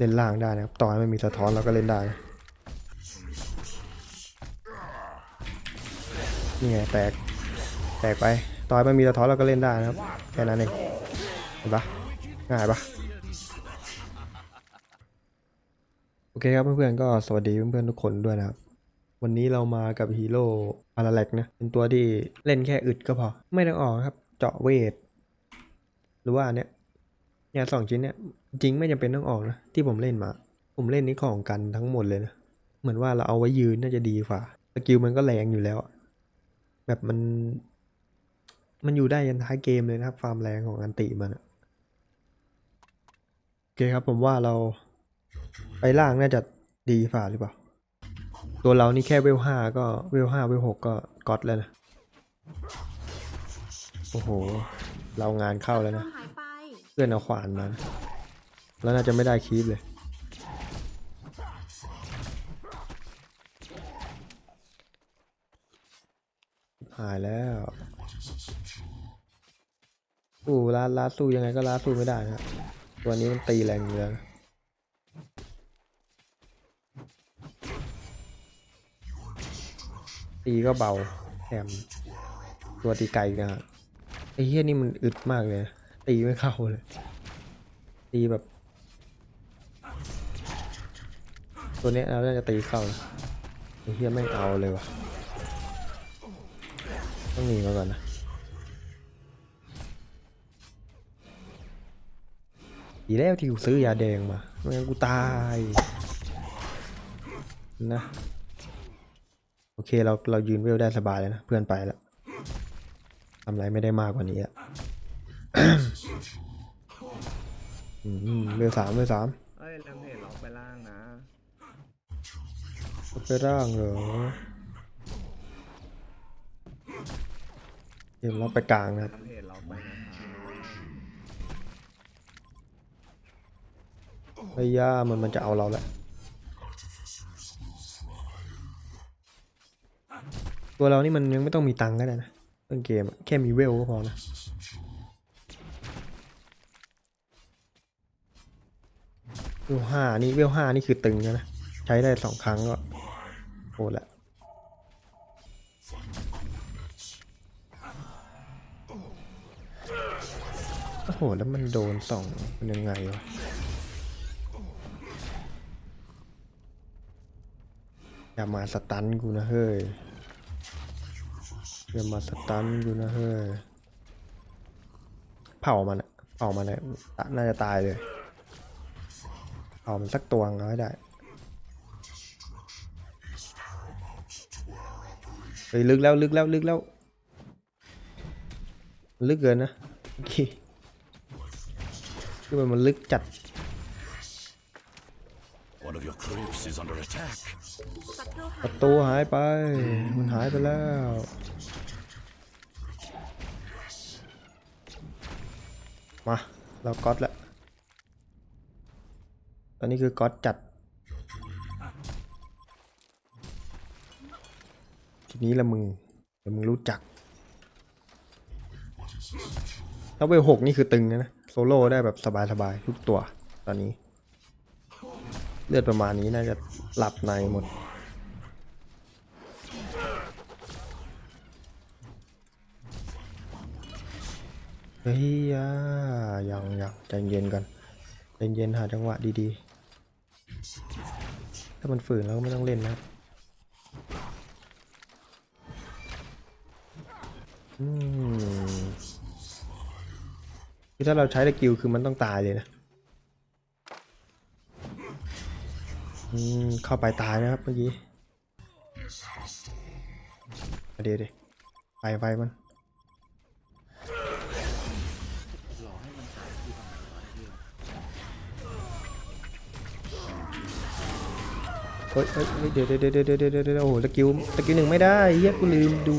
เล่นล่างได้นะครับต่อให้ไม่มีสะท้อนเราก็เล่นได้นี่ไงแตกแตกไปต่อให้ไม่มีสะท้อนเราก็เล่นได้นะครับแค่นั้นเองเห็นปะง่ายปะโอเคครับเพื่อนๆก็สวัสดีเพื่อนๆทุกคนด้วยนะครับวันนี้เรามากับฮีโร่อาราเล็กนะ เป็นตัวที่เล่นแค่อึดก็พอ ไม่ต้องออกครับ เจาะเวท หรือว่าเนี้ยยาสองชิ้นเนี้ย จริงไม่จำเป็นต้องออกนะ ที่ผมเล่นมา ผมเล่นนี้ของกันทั้งหมดเลยนะ เหมือนว่าเราเอาไว้ยืนน่าจะดีกว่าสกิลมันก็แรงอยู่แล้ว แบบมัน มันอยู่ได้ยันท้ายเกมเลยนะครับ ความแรงของอันติมันโอเคครับผมว่าเราไปล่างน่าจะดีฝ่าหรือเปล่า ตัวเรานี่แค่เวลห้าก็เวลห้าเวลหกก็ก๊อตแล้วนะ โอ้โห เรางานเข้าแล้วนะ เพื่อนเอาขวานมานะ แล้วน่าจะไม่ได้คีบเลย หายแล้วสู้ลาดลาดสู้ยังไงก็ลาดสู้ไม่ได้นะตัวนี้มันตีแรงอยู่แล้วนะตีก็เบาแถมตัวตีไกลนะฮะไอ้เฮี้ยนี่มันอึดมากเลย ตีไม่เข้าเลย ตีแบบ ตัวเนี้ยเราน่าจะตีเข้านะไอ้เฮียไม่เอาเลยวะต้องหนีมาก่อนนะดีแล้วที่กูซื้อยาแดงมาไม่งั้นกูตายนะโอเคเราเรายืนเวลได้สบายแล้วนะเพื่อนไปแล้วทำอะไรไม่ได้มากกว่านี้อะเวลสามเวลสาม เอ้ยแรมเพจล็อกไปล่างนะ ไปร่างเหรอเดี๋ยวเราไปกลางนะครับเพจล็อกไปนะครับไอ้ย่ามันมันจะเอาเราแหละตัวเรานี่มันยังไม่ต้องมีตังค์ก็ได้นะต้นเกมแค่มีเวลก็พอนะเวลห้านี่เวลห้านี่คือตึงนะใช้ได้สองครั้งก็ โหดละโอ้โห แล้วมันโดนสองมันยังไงวะอย่ามาสตันกูนะเฮ้ยอย่ามาสตันกูนะเฮ้ย เผามันอะเผามันอะตะน่าจะตายเลย เผามันสักตัวเอาให้ได้ เฮ้ยลึกแล้วลึกแล้วลึกแล้ว ลึกเกินนะโอเคคือมันมันลึกจัด One of your crypts is under attack. ศัตรูหาปยระตูหายไป มันหายไปแล้ว มา เราก๊อตแล้วตอนนี้คือก๊อตจัด นี้ละมึงเดี๋ยวมึงรู้จักถ้าเวลหกนี่คือตึงนะ โซโล่ได้แบบสบายๆทุกตัวตอนนี้ เลือดประมาณนี้น่าจะหลับในหมดเฮ้ยอะยังยังใจเย็นกันใจเย็นหาจังหวะดีๆ ถ้ามันฝืนเราก็ไม่ต้องเล่นนะครับ คือถ้าเราใช้สกิลคือมันต้องตายเลยนะอืมเข้าไปตายนะครับเมื่อกี้เอาเดี๋ยวเดี๋ยวไปไปมัน เฮ้ยเฮ้ยเดี๋ยวเดี๋ยวเดี๋ยวเดี๋ยวเดี๋ยวโอ้โหสกิลสกิลหนึ่งไม่ได้เฮียกูลืมดู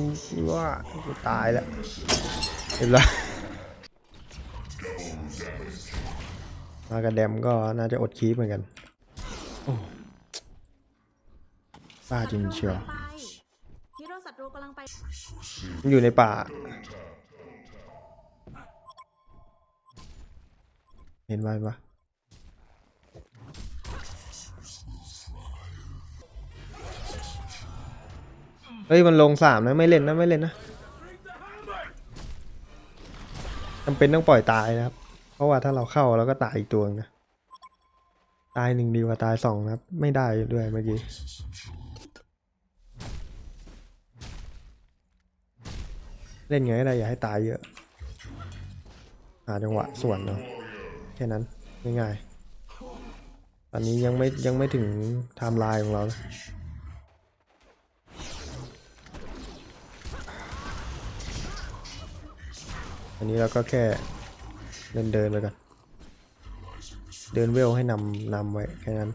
ว่ากูตายแล้วเรียบร้อยมากับแดมก็น่าจะอดคีปเหมือนกันโอ้บ้าจริงเชียวอยู่ในป่า เห็นไหมปะ เฮ้ยมันลงสามนะไม่เล่นนะไม่เล่นนะจำเป็นต้องปล่อยตายนะครับ เพราะว่าถ้าเราเข้าเราก็ตายอีกตัวนะ ตายหนึ่งดีกว่าตายสองนะครับ ไม่ได้ด้วยเมื่อกี้เล่นไงก็ได้อย่าให้ตายเยอะหาจังหวะส่วนเนาะแค่นั้นง่ายๆตอนนี้ยังไม่ยังไม่ถึงไทม์ไลน์ของเรานะ อันนี้เราก็แค่เดินเดินไปก่อน เดินเวลให้นำนำไว้แค่นั้น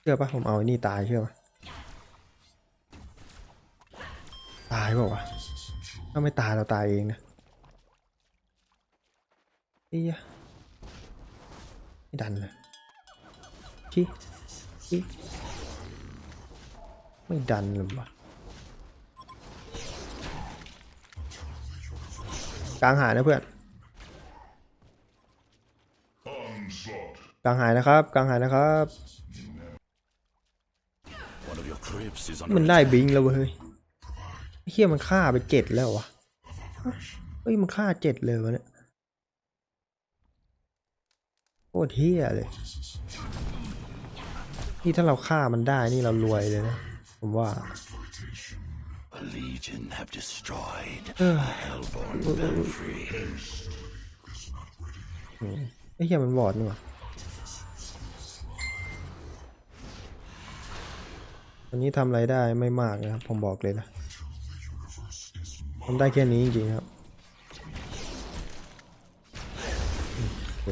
เชื่อปะผมเอาไอ้นี่ตายเชื่อปะตายเปล่าวะถ้าไม่ตายเราตายเองนะเอียไม่ดันเลยชี้ชี้ไม่ดันเลยวะ กลางหายนะเพื่อนกลางหายนะครับกลางหายนะครับ มันได้บิงแล้วเว้ยเฮียมันฆ่าไปเจ็ดแล้ววะฮะเฮ้ยมันฆ่าเจ็ดเลยวะเนี่ยโคตรเฮียเลย นี่ถ้าเราฆ่ามันได้นี่เรารวยเลยนะ ผมว่า A legion have destroyed เออ Hellborn Belfry. ไอ้เฮียมันบอดนี่หว่าวันนี้ทำอะไรได้ไม่มากนะครับ ผมบอกเลยนะทำได้แค่นี้จริงๆครับอืมโอเค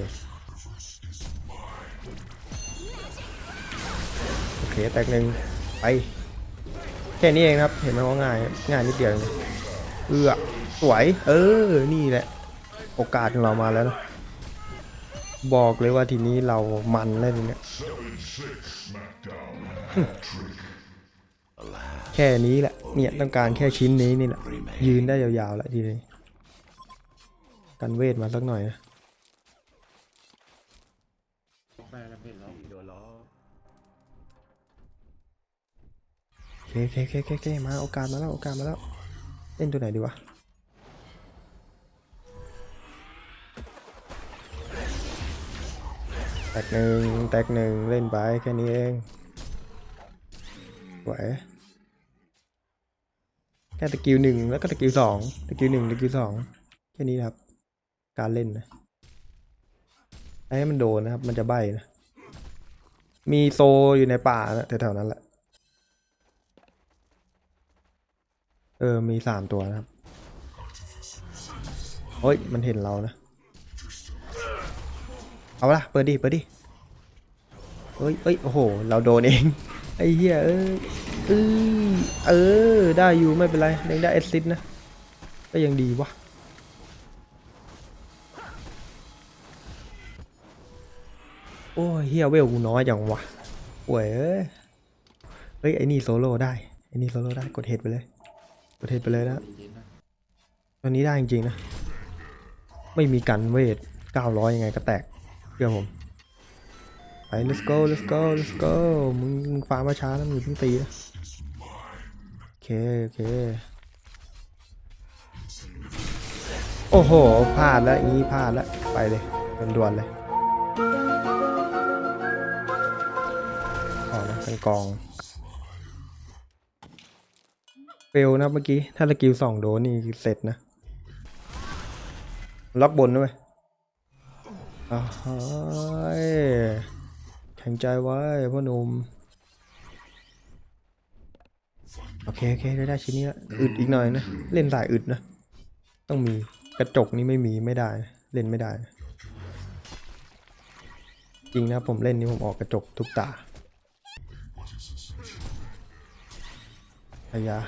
โอเคแตกหนึ่งไป แค่นี้เองครับ เห็นไหมว่าง่ายง่ายนิดเดียวเองเอือสวย เออ นี่แหละ โอกาสของเรามาแล้วนะบอกเลยว่าทีนี้เรามันเล่นเนี่ยแค่นี้แหละ เนี่ยต้องการแค่ชิ้นนี้นี่แหละ ยืนได้ยาวๆแล้วทีนี้กันเวทมาสักหน่อยนะ เคโอเคโอเคเคมาโอกาสมาแล้วโอกาสมาแล้วเล่นตัวไหนดีวะแตกหนึ่งแตกหนึ่งเล่นไปแค่นี้เองไหวแค่ตะกิวหนึ่งแล้วก็ตะกิวสองตะกิวหนึ่งตะกิวสองแค่นี้นครับ การเล่นนะให้มันโดนนะครับ มันจะใบนะ มีโซอยู่ในป่านะแถวๆนั้นแหละ เออ มีสามตัวนะครับเฮ้ย มันเห็นเรานะ เอาละเปิดดิ เปิดดิเฮ้ยเฮ้ย โอ้โห เราโดนเอง ไอ้เหี้ย เอ้ยเอ้ยเออ ได้อยู่ไม่เป็นไรยังได้เอซิดนะ ก็ยังดีวะโอ้ยเฮียเวลกูน้อยจังวะโว้ยเอ้ยเฮ้ยไอ้นี่โซโล่ได้ ไอ้นี่โซโล่ได้ กดเฮดไปเลย กดเฮดไปเลยนะตอนนี้ได้จริงๆนะ ไม่มีกันเวท900 ยังไงก็แตกเชื่อผม ไป let's go let's go let's go มึงมึงฟาร์มมาช้าแล้วมึงเพิ่งตีนะโอเค โอเค โอ้โห พลาดแล้วงี้พลาดแล้ว ไปเลยด่วนๆเลยออนะเป็นกอง เฟลนะเมื่อกี้ ถ้าสกิลสองโดนนี่เสร็จนะ ล็อกบนด้วยอ้าวเฮ้ยแข็งใจไว้พ่อหนุ่มโอเคโอเคได้ได้ชิ้นนี้ละอึดอีกหน่อยนะ เล่นสายอึดนะ ต้องมีกระจกนี่ไม่มีไม่ได้นะเล่นไม่ได้นะจริงนะผมเล่นนี่ผมออกกระจกทุกตาพยา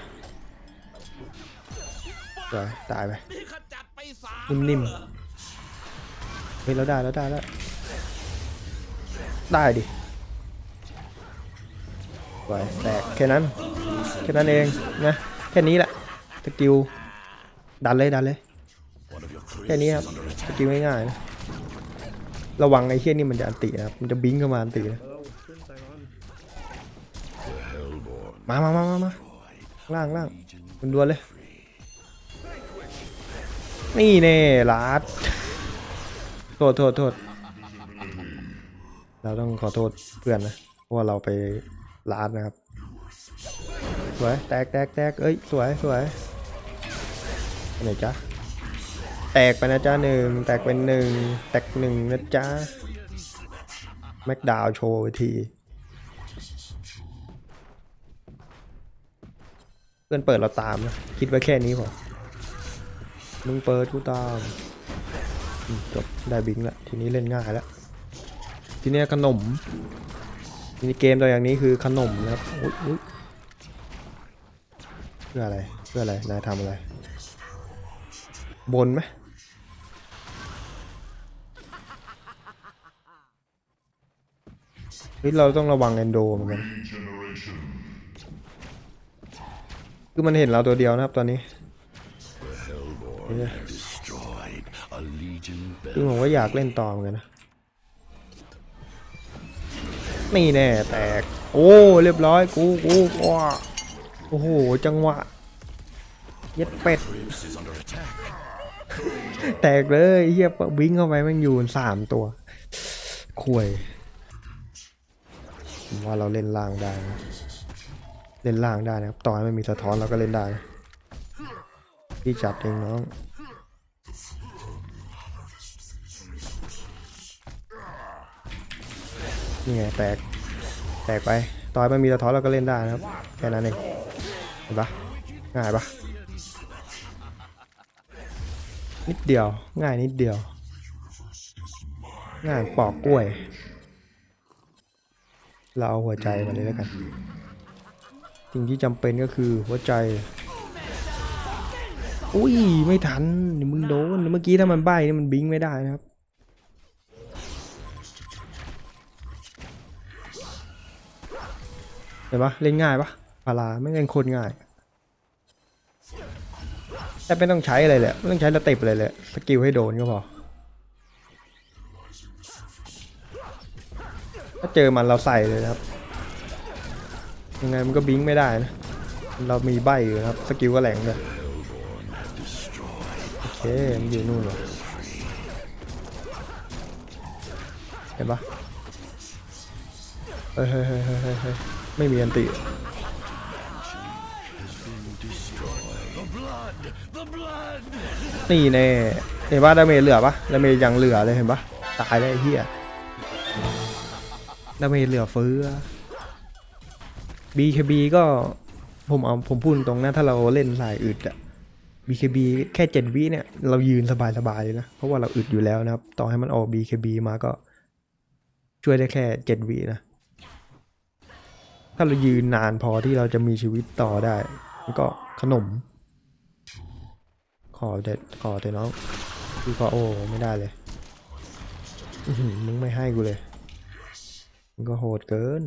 สวยตายไปนิ่มๆเฮ้ยเราได้แล้วได้แล้วได้ดิสวยแตกแค่นั้นแค่นั้นเองนะแค่นี้แหละสกิลดันเลยดันเลย One of your แค่ crypts นี้ is ครับ under ส attack. กิลง่ายๆนะระวังไอ้เชี่ยนี่มันจะอันตินะครับมันจะบิงเข้ามาอันตินะเออขึ้นไปก่อน The Hellborn มามามามามาล่างล่างดวนๆเลย นี่แน่ลาดโทษโทษโทษเราต้องขอโทษเพื่อนนะเพราะว่าเราไปลาดนะครับ สวยแตกแตกแตกเอ้ยสวยสวยไหนจ๊ะแตกไปนะจ๊ะหนึ่งแตกเป็นหนึ่งแตกหนึ่งนะจ๊ะแม็กดาวโชว์ทีเพื่อนเปิดเราตามนะคิดไว้แค่นี้พอ มึงเปิดกูตามจบได้บิงละทีนี้เล่นง่ายแล้วทีนี้ขนมทีนี้เกมตัวอย่างนี้คือขนมนะครับเพื่ออะไรเพื่ออะไรนายทำอะไร บนไหมเฮ้ยเราต้องระวังแอนโดเหมือนกัน คือมันเห็นเราตัวเดียวนะครับตอนนี้ คือผมก็อยากเล่นต่อเหมือนกันนะนี่แน่แตก โอ้เรียบร้อยกูกูว้าโอ้โหจังหวะเย็ดเป็ด แตกเลยเฮียวิ่งเข้าไปมันอยู่สามตัวคุยว่าเราเล่นล่างได้ เล่นล่างได้นะครับต่อให้ไม่มีสะท้อนเราก็เล่นได้นะ พี่จัดเองน้องนี่ไงแตก แตกไปต่อให้ไม่มีสะท้อนเราก็เล่นได้นะครับ แค่นั้นเองเห็นปะง่ายปะนิดเดียว ง่ายนิดเดียว ง่ายปอกกล้วย เราเอาหัวใจมาเลยแล้วกัน สิ่งที่จำเป็นก็คือหัวใจ อุ้ยไม่ทันนี่มึงโดนเมื่อกี้ถ้ามันใบ้นี่มันบิงไม่ได้นะครับเห็นปะเล่นง่ายปะพาราไม่เล่นโคตรง่ายแต่ไม่ต้องใช้อะไรเลยไม่ต้องใช้สเต็ปอะไรเลยสกิลให้โดนก็พอถ้าเจอมันเราใส่เลยนะครับ ยังไงมันก็บิงไม่ได้นะ เรามีใบอยู่นะครับ สกิลก็แหลงเลย เคมันอยู่นู่นเหรอเห็นปะเฮ้ยเฮ้ยเฮ้ยเฮ้ยไม่มีอันตินี่แน่เห็นปะดาเมจเหลือปะดาเมจยังเหลือเลยเห็นปะตายได้เฮียดาเมจเหลือเฟือ BKB ก็ผมเอาผมพูดตรงนะถ้าเราเล่นสายอึดอะ BKB แค่เจ็ดวิเนี่ย เรายืนสบายๆเลยนะ เพราะว่าเราอึดอยู่แล้วนะครับ ต่อให้มันออก BKB มาก็ ช่วยได้แค่เจ็ดวินะ ถ้าเรายืนนานพอที่เราจะมีชีวิตต่อได้มันก็ขนม ขอเด็ดขอเถอะน้องพี่ก็โอ้ไม่ได้เลยมึงไม่ให้กูเลย มึงก็โหดเกิน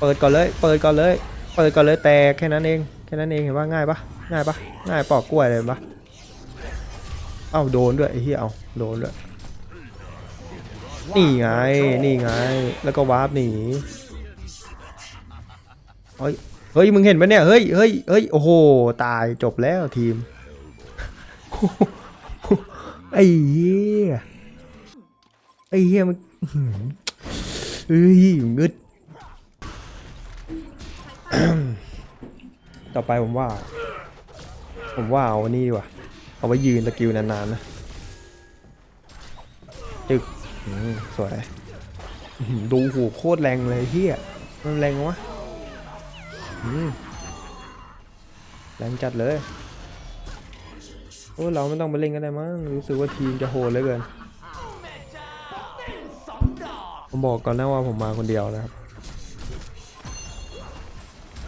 เปิดก่อนเลย เปิดก่อนเลย เปิดก่อนเลยแต่แค่นั้นเอง แค่นั้นเองเห็นว่าง่ายปะง่ายปะง่ายปอกกล้วยเลยปะเอ้าโดนด้วยไอ้เหี้ยเอ้าโดนด้วย นี่ไง นี่ไง แล้วก็วาร์ปหนี เฮ้ย เฮ้ย มึงเห็นปะเนี่ย เฮ้ย เฮ้ย เฮ้ย โอ้โห ตายจบแล้วทีม ไอ้เหี้ย ไอ้เหี้ยมันเฮ้ยงึด ต่อไปผมว่า ผมว่าเอาอันนี้ดีกว่า เอาไว้ยืนตะกิวนานๆนะจึกสวย ดูหูโคตรแรงเลยเฮียมันแรงวะแรงจัดเลย โอ้เราไม่ต้องไปเล่นกันได้มั้ง รู้สึกว่าทีมจะโหดเหลือเกิน ผมบอกก่อนนะว่าผมมาคนเดียวนะครับ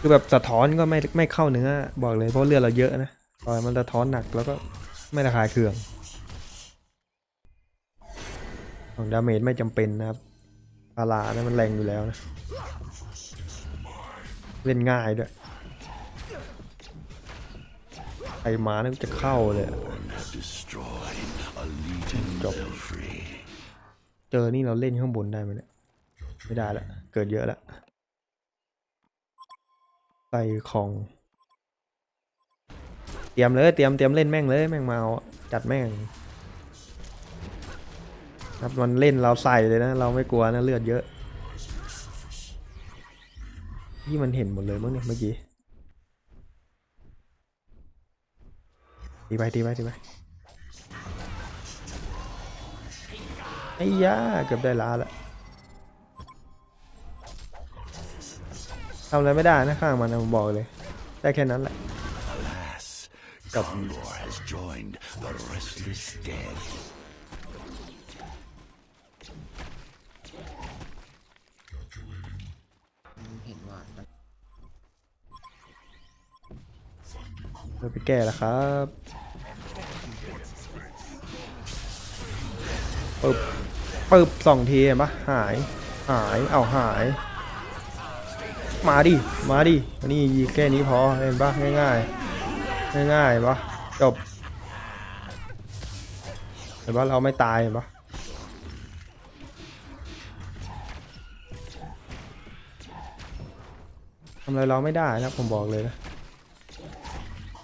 คือแบบสะท้อนก็ไม่ไม่เข้าเนื้อบอกเลยเพราะเลือดเราเยอะนะตอนมันสะท้อนหนักแล้วก็ไม่ระคายเคืองของดาเมจไม่จำเป็นนะครับพารานะมันแรงอยู่แล้วนะเล่นง่ายด้วยไอมานั่จะเข้าเลยอะ Destroyed a legion Drop. belfry. เจอนี่เราเล่นข้างบนได้ไหมเนี่ยไม่ได้ละเกิดเยอะละ ใส่ของ เตรียมเลยเตรียมเตรียมเล่นแม่งเลยแม่งมาจัดแม่งครับมันเล่นเราใส่เลยนะ เราไม่กลัวนะเลือดเยอะที่มันเห็นหมดเลยมั้งเนี่ยเมื่อกี้ตีไปตีไปตีไปไอ้ย่าเกือบได้ล้านละ ทำอะไรไม่ได้นะข้างมันนะผมบอกเลยได้แค่นั้นแหละ Alas, Gondor has joined the restless dead. เห็นว่ามันเราไปแก้แล้วครับปึ๊บปึ๊บสองทีเห็นปะหาย หาย เอาหาย มาดิ มาดินนี้ยิงแค่นี้พอเห็นปะง่ายๆ ง่ายๆปะจบเห็นปะเราไม่ตายเห็นปะทำอะไรเราไม่ได้นะผมบอกเลยนะ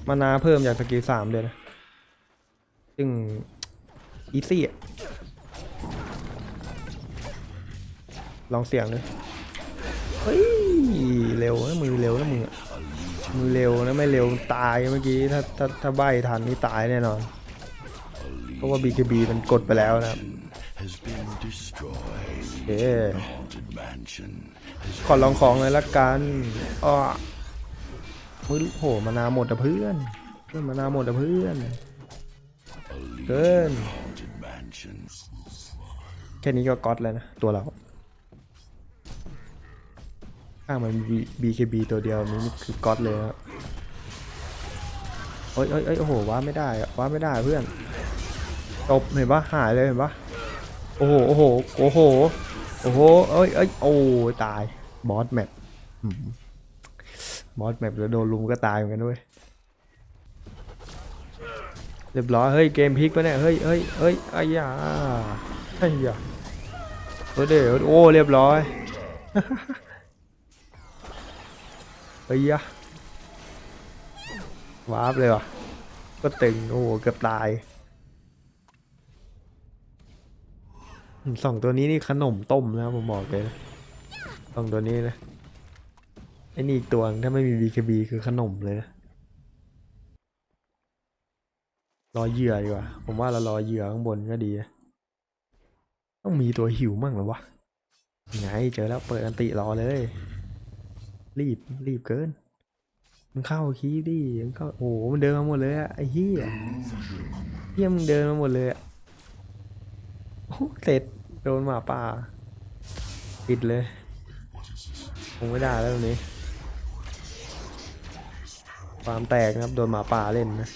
มานาเพิ่มจากสกิลสามเลยนะซึ่งอีซี่อะลองเสียงเลยเฮ้ย เร็วนะมือเร็วนะมือมือเร็วนะไม่เร็วตายเมื่อกี้ถ้าถ้าถ้าใบทันนี่ตายแน่นอน เพราะว่า BKB มันกดไปแล้วนะครับ Has been destroyed. โอเย่ขอลองของเลยละกันอ้อมือโหมานาหมดอะเพื่อน เพื่อนมานาหมดอะเพื่อนเกินแค่นี้ก็ก๊อตแล้วนะ ตัวเรา ถ้ามัน BKB ตัวเดียวนี้นี่คือก๊อตเลยครับเอ้ยเอ้ยเอ้ยโอ้โหว้าไม่ได้อะว้าไม่ได้เพื่อนจบเห็นปะหายเลยเห็นปะโอ้โหโอ้โหโอ้โหโอ้โหเอ้ยเอ้ยโอ้ตายบอสแมปบอสแมปแล้วโดนลุมก็ตายเหมือนกันด้วยเรียบร้อยเฮ้ยเกมพลิกปะเนี่ยเฮ้ยเฮ้ยเฮ้ยไอ้ยาไอ้ยาเออเดี๋ยวโอ้เรียบร้อย เฮ้ยยะวาร์ปเลยว่ะ ก็ตึงโอ้โหเกือบตายสองตัวนี้นี่ขนมต้มนะผมบอกเลยนะสองตัวนี้นะไอ้นี่อีกตัวถ้าไม่มี BKB คือขนมเลยนะรอเหยื่อดีกว่า ผมว่าเรารอเหยื่อข้างบนก็ดีนะต้องมีตัวหิวมั่งหรอวะไงเจอแล้วเปิดอันติรอเลย รีบรีบเกินมันเข้าคีดิมันเข้าโอ้โหมันเดินมาหมดเลยอะไอ้เหี้ยเหี้ยมึงเดินมาหมดเลยอะโอ้เสร็จโดนหมาป่าปิดเลยคงไม่ได้แล้วตรงนี้ ความแตกนะครับโดนหมาป่าเล่นนะ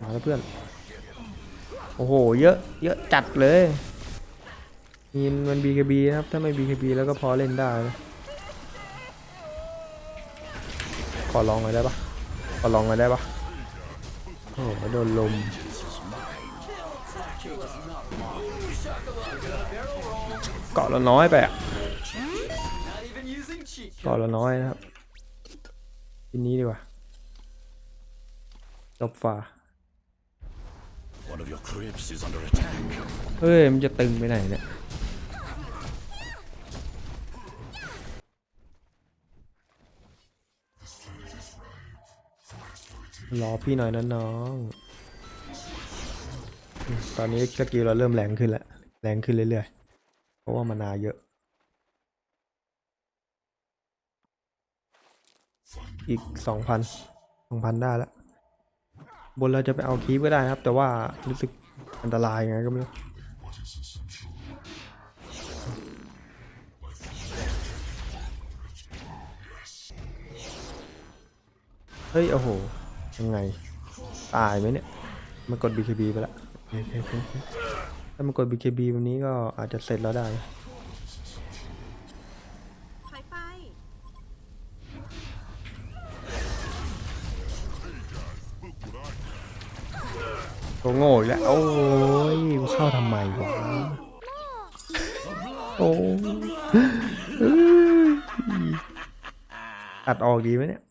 มาแล้วเพื่อน โอ้โห เยอะ เยอะจัดเลยมีมัน BKB นะครับ ถ้าไม่ BKB แล้วก็พอเล่นได้นะขอลองหน่อยได้ปะขอลองหน่อยได้ปะโอ้โหโดนลมเกาะเราน้อยไปอะเกาะเราน้อยนะครับทีนี้ดีกว่าจบฟ้า One of your crypts is under attack. เฮ้ยมันจะตึงไปไหนเนี่ย รอพี่หน่อยนะน้อง ตอนนี้สกิลเราเริ่มแรงขึ้นแล้ว แรงขึ้นเรื่อยๆ เพราะว่ามานาเยอะ อีกสองพันสองพันได้แล้ว บนเราจะไปเอาคีบก็ได้นะครับ แต่ว่ารู้สึกอันตรายไงก็ไม่รู้เฮ้ย โอ้โห ยังไง ตายไหมเนี่ย มันกด BKB ไปละโอเคโอเคโอเคถ้ามันกด BKB วันนี้ก็อาจจะเสร็จแล้วได้ ถอยไป ตัวโง่อีกแล้ว โอ้ยเข้าทำไมวะ โอ้เอ้ยตัดออกดีไหมเนี่ย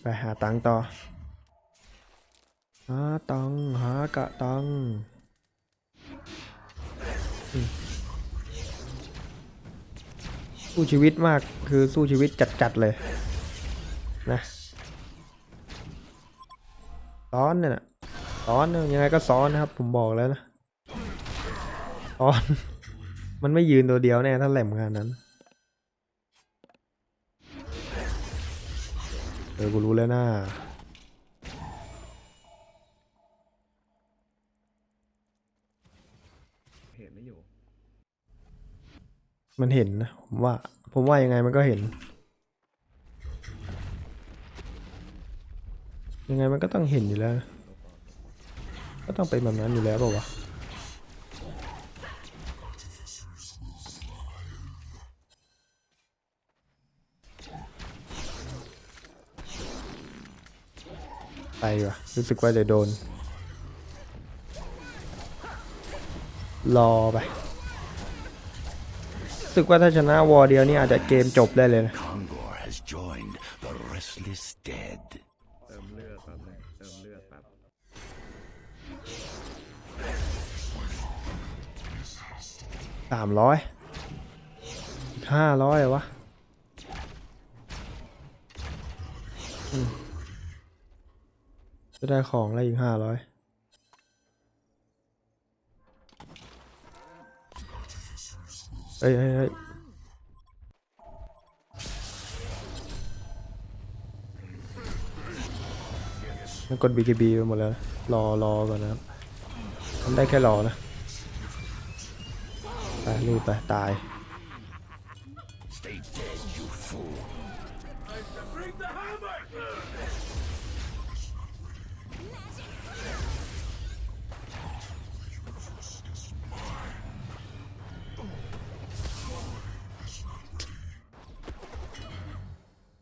ไปหาตังต่อ หาตังหากะตัง สู้ชีวิตมากคือสู้ชีวิตจัดๆเลยนะซ้อนเนี่ยนะซ้อนนะยังไงก็ซ้อนนะครับ ผมบอกแล้วนะซ้อน มันไม่ยืนตัวเดียวแน่ถ้าแหลมงานนั้นเออกูรู้แล้วนะเห็นไม่อยู่ มันเห็นนะผมว่า ผมว่ายังไงมันก็เห็น ยังไงมันก็ต้องเห็นอยู่แล้ว ก็ต้องเป็นแบบนั้นอยู่แล้วเปล่าวะไปวะรู้สึกว่าจะโดน รอไป สึกว่าถ้าชนะวอร์เดียวนี่อาจจะเกมจบได้เลยนะ Kongor has joined the restless dead. เติมเลือดแป๊บนึงเติมเลือดแป๊บสามร้อยอีกห้าร้อยวะอืมจะได้ของแล้วอีกห้าร้อย เฮ้ยเฮ้ยเฮ้ยมันกด BKB ไปหมดแล้ว รอรอก่อนนะครับทำได้แค่รอนะ ไปรีบไป ตาย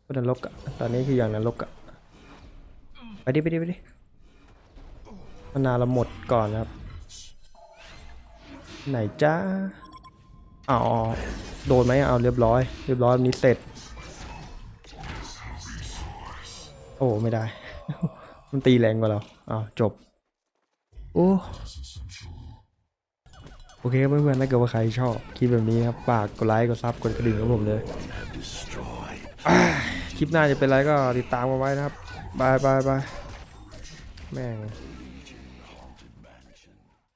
ก็นรกอะตอนนี้คืออย่างนรกอะไปดิไปดิไปดิมานาเราหมดก่อนครับ ไหนจ้าอ๋อโดนไหมเอาเรียบร้อย เรียบร้อยวันนี้เสร็จ โอ้ไม่ได้ มันตีแรงกว่าเราอ้าวจบ โอ้โอเคเพื่อนๆถ้าเกิดว่าใครชอบคลิปแบบนี้ครับฝากกดไลค์กดซับกดกระดิ่งกับผมเลย คลิปหน้าจะเป็นไรก็ติดตามกันไว้นะครับบายบายบายแม่ง